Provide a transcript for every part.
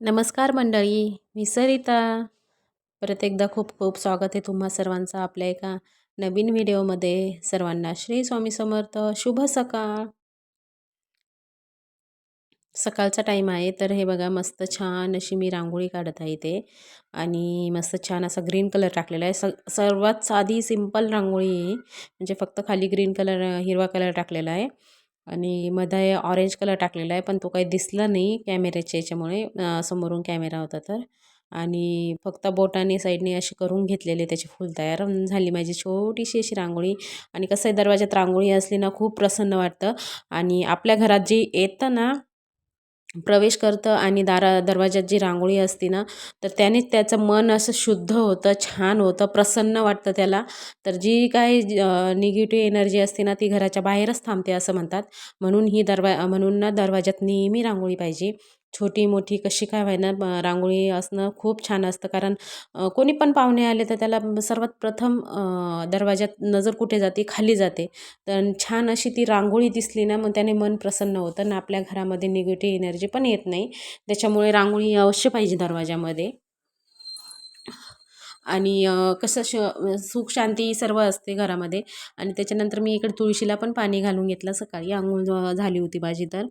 नमस्कार मंडळी मी सरिता. परत एकदा खूप खूप स्वागत आहे तुम्हा सर्वांचं आपल्या एका नवीन व्हिडिओमध्ये. सर्वांना श्री स्वामी समर्थ शुभ सकाळ. सकाळचा टाईम आहे तर हे बघा मस्त छान अशी मी रांगोळी काढत आहे ते आणि मस्त छान असा ग्रीन कलर टाकलेला आहे. स सर्वात साधी सिंपल रांगोळी आहे म्हणजे फक्त खाली ग्रीन कलर हिरवा कलर टाकलेला आहे. आणि मध्ये ऑरेंज कलर टाकलेला आहे पण तो काही दिसला नाही कॅमेऱ्याच्या याच्यामुळे. समोरून कॅमेरा होता तर. आणि फक्त बोटाने साईडने अशी करून घेतलेले त्याची फुल तयार झाली माझी छोटीशी अशी रांगोळी. आणि कसं आहे दरवाज्यात रांगोळी असली ना खूप प्रसन्न वाटतं. आणि आपल्या घरात जी येतं ना प्रवेश करतं आणि दारा दरवाजात जी रांगोळी असते ना तर त्यानेच त्याचं मन असं शुद्ध होतं छान होतं प्रसन्न वाटतं त्याला. तर जी काय निगेटिव्ह एनर्जी असते ना ती घराच्या बाहेरच थांबते असं म्हणतात. म्हणून ही दरवा म्हणून ना दरवाज्यात नेहमी रांगोळी पाहिजे. छोटी मोठी कशी काय व्हायना रांगोळी असणं खूप छान असतं. कारण कोणी पण पाहुणे आले तर त्याला सर्वात प्रथम दरवाज्यात नजर कुठे जाते? खाली जाते. तर छान अशी ती रांगोळी दिसली ना मग त्याने मन प्रसन्न होतं ना आपल्या घरामध्ये निगेटिव्ह एनर्जी पण येत नाही. त्याच्यामुळे रांगोळी अवश्य पाहिजे दरवाजामध्ये आणि कसं श सुख शांती सर्व असते घरामध्ये. आणि त्याच्यानंतर मी इकडे तुळशीला पण पाणी घालून घेतलं सकाळी. आंघोळ झाली होती माझी तर.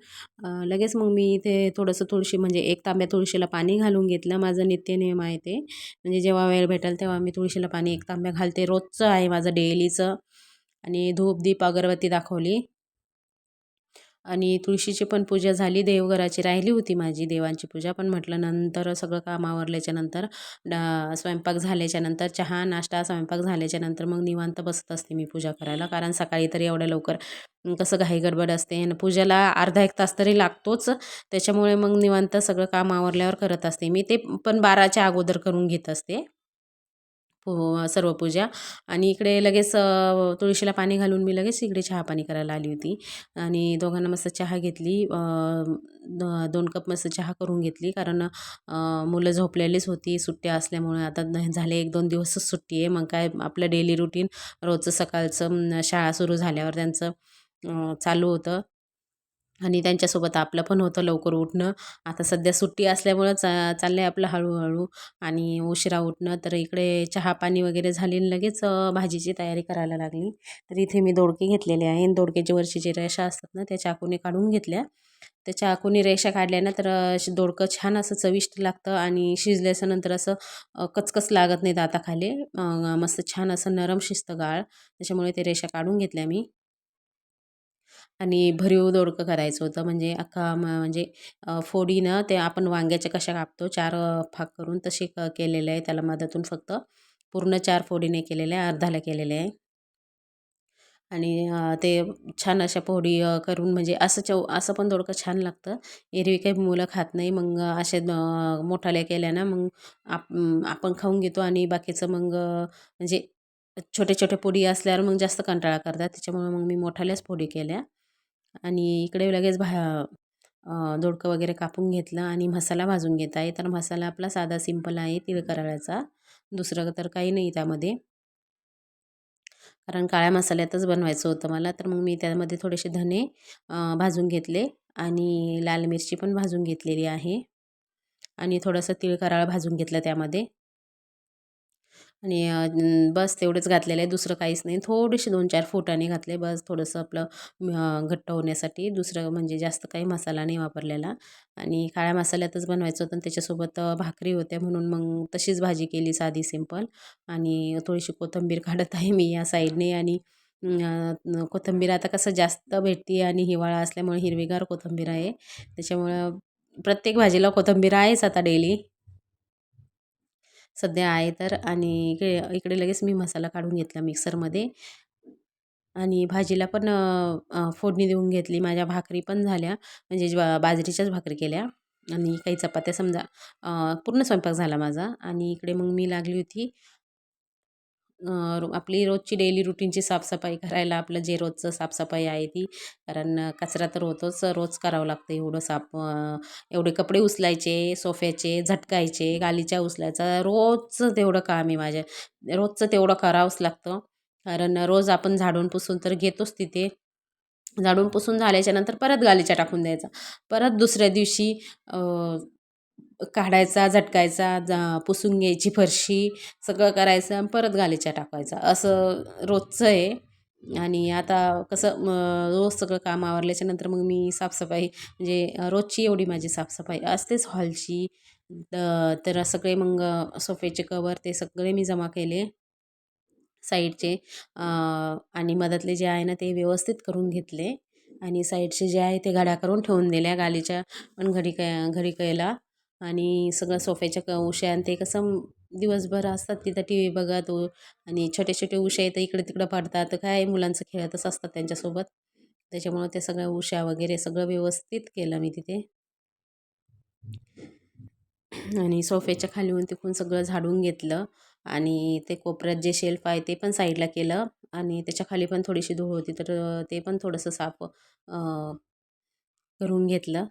लगेच मग मी इथे थोडंसं तुळशी म्हणजे एक तांब्या तुळशीला पाणी घालून घेतलं. माझं नित्यनियम आहे ते. म्हणजे जेव्हा वेळ भेटेल तेव्हा मी तुळशीला पाणी एक तांब्या घालते. रोजचं आहे माझं डेलीचं. आणि धूप दीप अगरबत्ती दाखवली. आणि तुळशीची पण पूजा झाली देवघराची राहिली होती माझी देवांची पूजा. पण म्हटलं नंतर सगळं काम आवरल्याच्यानंतर स्वयंपाक झाल्याच्यानंतर चहा नाश्ता स्वयंपाक झाल्याच्यानंतर मग निवांत बसत असते मी पूजा करायला. कारण सकाळी तरी एवढ्या लवकर कसं घाई गडबड असते आणि पूजेला अर्धा एक तास तरी लागतोच. त्याच्यामुळे मग निवांत सगळं काम आवरल्यावर करत असते. मी ते पण बाराच्या अगोदर करून घेत असते. सर्व पूजा. आणि इकडे लगेच तुळशीला पाणी घालून मी लगेच इकडे चहा पाणी करायला आली होती. आणि दोघांना मस्त चहा घेतली. दोन कप मस्त चहा करून घेतली. कारण मुलं झोपलेलीच होती. सुट्ट्या असल्यामुळे आता झाले एक दोन दिवसच सुट्टी आहे. मग काय आपलं डेली रुटीन रोजचं सकाळचं शाळा सुरू झाल्यावर त्यांचं चालू होतं. आणि त्यांच्यासोबत आपलं पण होतं लवकर उठणं. आता सध्या सुट्टी असल्यामुळं चा चाललं आहे आपलं हळूहळू. आणि उशिरा उठणं तर इकडे चहा पाणी वगैरे झाली लगेच भाजीची तयारी करायला लागली. तर इथे मी दोडके घेतलेले आहे. दोडक्याची जे रेषा असतात ना त्या चाकूने काढून घेतल्या. त्या चाकूने रेषा काढल्या ना तर दोडकं छान असं चविष्ट लागतं आणि शिजल्याच्यानंतर असं कचकच लागत नाही दाताखाली मस्त छान असं नरम शिजतं गाळ. त्याच्यामुळे ते रेषा काढून घेतल्या मी. आणि भरीव दोडकं करायचं होतं. म्हणजे अख्खा म्हणजे फोडीनं ते आपण वांग्याच्या कशा कापतो चार फाक करून तसे क केलेले आहे. त्याला मधातून फक्त पूर्ण चार फोडीने केलेले आहे. अर्धाला केलेले आहे. आणि ते छान अशा पोहडी करून म्हणजे असं चव असं पण दोडकं छान लागतं. एरवी काही मुलं खात नाही. मग असे मोठाल्या केल्या ना मग आप आपण खाऊन घेतो आणि बाकीचं मग म्हणजे छोटे छोटे पोडी असल्यावर मग जास्त कंटाळा करतात. त्याच्यामुळे मग मी मोठाल्याच पोडी केल्या. आणि इकडे लगेच भा दोडकं वगैरे कापून घेतलं आणि मसाला भाजून घेत आहे. तर मसाला आपला साधा सिंपल आहे तिळ कराळ्याचा दुसरं तर काही नाही त्यामध्ये. कारण काळ्या मसाल्यातच बनवायचं होतं मला. तर मग मी त्यामध्ये थोडेसे धने भाजून घेतले आणि लाल मिरची पण भाजून घेतलेली आहे. आणि थोडंसं तिळ कराळ भाजून घेतलं त्यामध्ये. आणि बस तेवढंच घातलेलं आहे दुसरं काहीच नाही. थोडेसे दोन चार फुटाने घातले बस थोडंसं आपलं घट्ट होण्यासाठी. दुसरं म्हणजे जास्त काही मसाला नाही वापरलेला. आणि काळ्या मसाल्यातच बनवायचं होतं आणि त्याच्यासोबत भाकरी होत्या म्हणून मग तशीच भाजी केली साधी सिंपल. आणि थोडीशी कोथिंबीर काढत आहे मी या साईडने आणि कोथिंबीर आता कसं जास्त भेटते आणि हिवाळा असल्यामुळे हिरवीगार कोथिंबीर आहे. त्याच्यामुळं प्रत्येक भाजीला कोथिंबीर आहेच आता डेली. सध्या आहे तर आणि इकडे इकडे लगेच मी मसाला काढून घेतला मिक्सरमध्ये. आणि भाजीला पण फोडणी देऊन घेतली. माझ्या भाकरी पण झाल्या. म्हणजे ज्वा बाजरीच्याच भाकरी केल्या. आणि काही चपात्या समजा पूर्ण स्वयंपाक झाला माझा. आणि इकडे मग मी लागली होती आपली रोजची डेली रुटीनची साफसफाई करायला आपलं जे रोजचं साफसफाई आहे ती. कारण कचरा तर होतोच रोज करावं लागतं एवढं साफ एवढे कपडे उचलायचे सोफ्याचे झटकायचे गालीच्या उचलायचा. रोजचं तेवढं काम आहे माझ्या. रोजचं तेवढं करावंच लागतं. कारण रोज आपण झाडून पुसून तर घेतोच तिथे. झाडून पुसून झाल्याच्यानंतर परत गालीच्या टाकून द्यायचा. परत दुसऱ्या दिवशी काढायचा झटकायचा जा पुसून घ्यायची फरशी सगळं करायचं आणि परत गालीच्या टाकायचा असं रोजचं आहे. आणि आता कसं रोज सगळं काम आवरल्याच्यानंतर मग मी साफसफाई म्हणजे रोजची एवढी माझी साफसफाई असतेच हॉलची. तर सगळे मग सोफेचे कवर ते सगळे मी जमा केले. साईडचे आणि मधातले जे आहे ना ते व्यवस्थित करून घेतले. आणि साईडचे जे आहे ते घड्या करून ठेवून दिल्या गालीच्या पण घडी क घडी कैला. आणि सगळं सोफ्याच्या क उश्या आणि ते कसं दिवसभर असतात तिथं टी व्ही बघत आणि छोटे छोटे उशा तर इकडे तिकडं पडतात. तर काय मुलांचं खेळतच असतात त्यांच्यासोबत. त्याच्यामुळं ते सगळ्या उशा वगैरे सगळं व्यवस्थित केलं मी तिथे. आणि सोफ्याच्या खाली तिकून तिकडून सगळं झाडून घेतलं. आणि ते कोपऱ्यात जे शेल्फ आहे ते पण साईडला केलं. आणि त्याच्याखाली पण थोडीशी धूळ होती तर ते पण थोडंसं साफ करून घेतलं.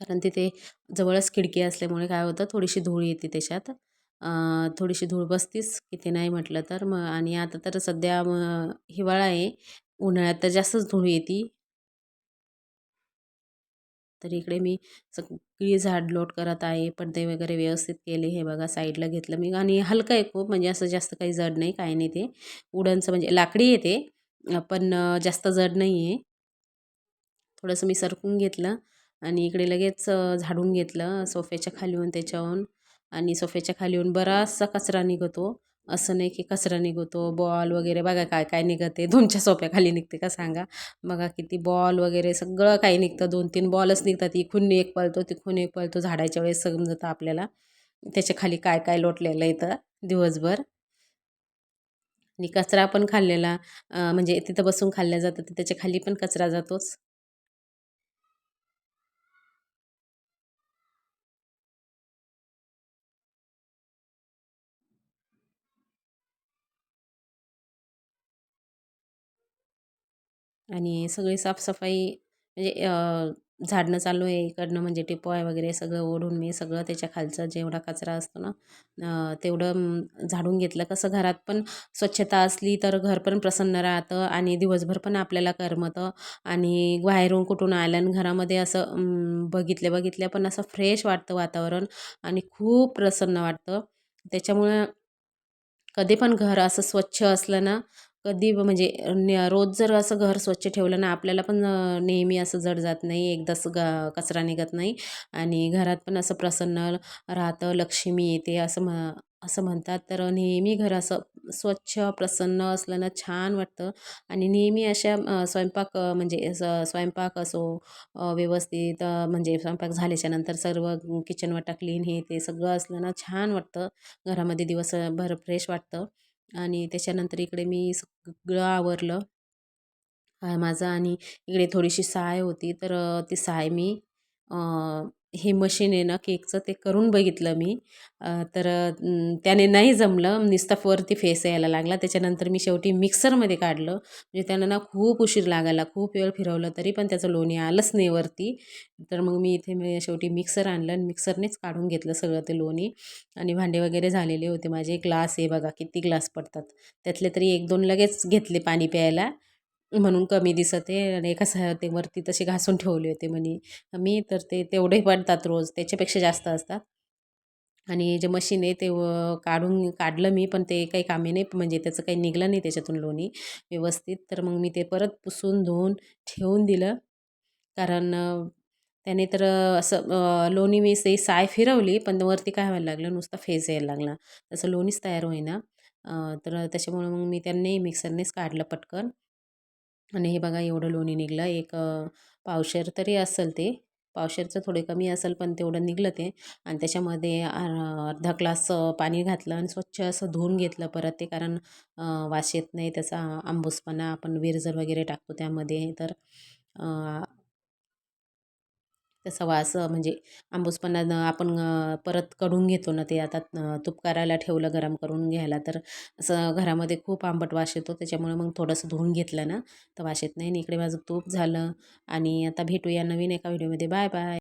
कारण तिथे जवळच खिडकी असल्यामुळे काय होतं थोडीशी धूळ येते त्याच्यात. थोडीशी धूळ बसतीच किती नाही म्हटलं तर. मग आणि आता तर सध्या हिवाळा आहे. उन्हाळ्यात तर जास्तच धूळ येते. तर इकडे मी सगळी झाड लोट करत आहे पडदे वगैरे व्यवस्थित केले हे बघा साईडला घेतलं मी. आणि हलकं आहे खूप म्हणजे असं जास्त काही जड नाही काही नाही ते. उडनचं म्हणजे लाकडी येते पण जास्त जड नाही आहे थोडंसं मी सरकून घेतलं. आणि इकडे लगेच झाडून घेतलं सोफ्याच्या खाली येऊन त्याच्याहून आणि सोफ्याच्या खाली येऊन बराचसा कचरा निघतो. असं नाही की कचरा निघतो बॉल वगैरे बघा काय काय निघते दोनच्या सोफ्याखाली निघते का सांगा? बघा किती बॉल वगैरे सगळं काही निघतं दोन तीन बॉलच निघतात इखून एक पळतो तिखून एक पळतो झाडाच्या वेळेस समजतं आपल्याला. त्याच्याखाली काय काय लोटलेलं येतं दिवसभर. आणि कचरा पण खाल्लेला म्हणजे तिथं बसून खाल्ल्या जातं तर त्याच्याखाली पण कचरा जातोच. आणि सगळी साफसफाई म्हणजे झाडणं चालू आहे इकडनं म्हणजे टिपॉय वगैरे सगळं ओढून मी सगळं त्याच्या खालचा जेवढा कचरा असतो ना तेवढं झाडून घेतलं. कसं घरात पण स्वच्छता असली तर घर पण प्रसन्न राहतं आणि दिवसभर पण आपल्याला करमतं आणि बाहेरून कुठून आलं आणि घरामध्ये असं बघितल्या बघितल्या पण असं फ्रेश वाटतं वातावरण आणि खूप प्रसन्न वाटतं. त्याच्यामुळं कधी पण घर असं स्वच्छ असलं ना कधी म्हणजे रोज जर असं घर स्वच्छ ठेवलं ना आपल्याला पण नेहमी असं जड जात नाही एकदाच ग कचरा निघत नाही. आणि घरात पण असं प्रसन्न राहतं लक्ष्मी येते असं म्ह असं म्हणतात. तर नेहमी घर असं स्वच्छ प्रसन्न असलं ना छान वाटतं. आणि नेहमी अशा स्वयंपाक म्हणजे, म्हणजे स्वयंपाक असो व्यवस्थित म्हणजे स्वयंपाक झाल्याच्यानंतर सर्व किचनवटा क्लीन हे ते सगळं असलं ना छान वाटतं. घरामध्ये दिवसभर फ्रेश वाटतं. आणि त्याच्यानंतर इकडे मी सगळं आवरलं. माझं आणि इकडे थोडीशी साय होती. तर ती साय मी हे मशीन आहे ना केकचं ते करून बघितलं मी. तर त्याने नाही जमलं. नुसता वरती फेस यायला लागला. त्याच्यानंतर मी शेवटी मिक्सरमध्ये काढलं. म्हणजे त्यांना ना खूप उशीर लागायला खूप वेळ फिरवलं तरी पण त्याचं लोणी आलंच नाही वरती. तर मग मी इथे मी शेवटी मिक्सर आणलं. आणि मिक्सरनेच काढून घेतलं सगळं ते लोणी. आणि भांडे वगैरे झालेले होते. माझे ग्लास आहे बघा किती ग्लास पडतात. त्यातले तरी एक दोन लगेच घेतले पाणी प्यायला. म्हणून कमी दिसत आहे आणि एका स ते वरती तसे घासून ठेवले होते म्हणे. मी तर ते तेवढे पडतात रोज त्याच्यापेक्षा जास्त असतात. आणि जे मशीन आहे ते काढून काढलं मी पण ते काही कामे नाही म्हणजे त्याचं काही निघलं नाही त्याच्यातून लोणी व्यवस्थित. तर मग मी ते परत पुसून धुवून ठेवून दिलं. कारण त्याने तर असं लोणी मी ते साय फिरवली पण वरती काय व्हायला लागलं नुसता फेस यायला लागला. तसं लोणीच तयार होईना. तर त्याच्यामुळं मग मी त्यांनी मिक्सरनेच काढलं पटकन. आणि हे बघा एवढं लोणी निघलं. एक पावशेर तरी असेल ते. पावशेरचं थोडे कमी असेल पण तेवढं निघलं ते. आणि त्याच्यामध्ये अर्धा ग्लास पाणी घातलं आणि स्वच्छ असं धुवून घेतलं परत ते. कारण वास येत नाही. त्याचा आंबूसपणा आपण विरजर वगैरे टाकतो त्यामध्ये. तर त्याचा वास म्हणजे आंबूसपणा आपण परत कढून घेतो ना ते आता तूप करायला ठेवलं गरम करून घ्यायला तर असं घरामध्ये खूप आंबट वास येतो. त्याच्यामुळे मग थोडंसं धुवून घेतलं ना तर वास येत नाही आणि इकडे माझं तूप झालं. आणि आता भेटूया नवीन एका व्हिडिओमध्ये. Bye bye.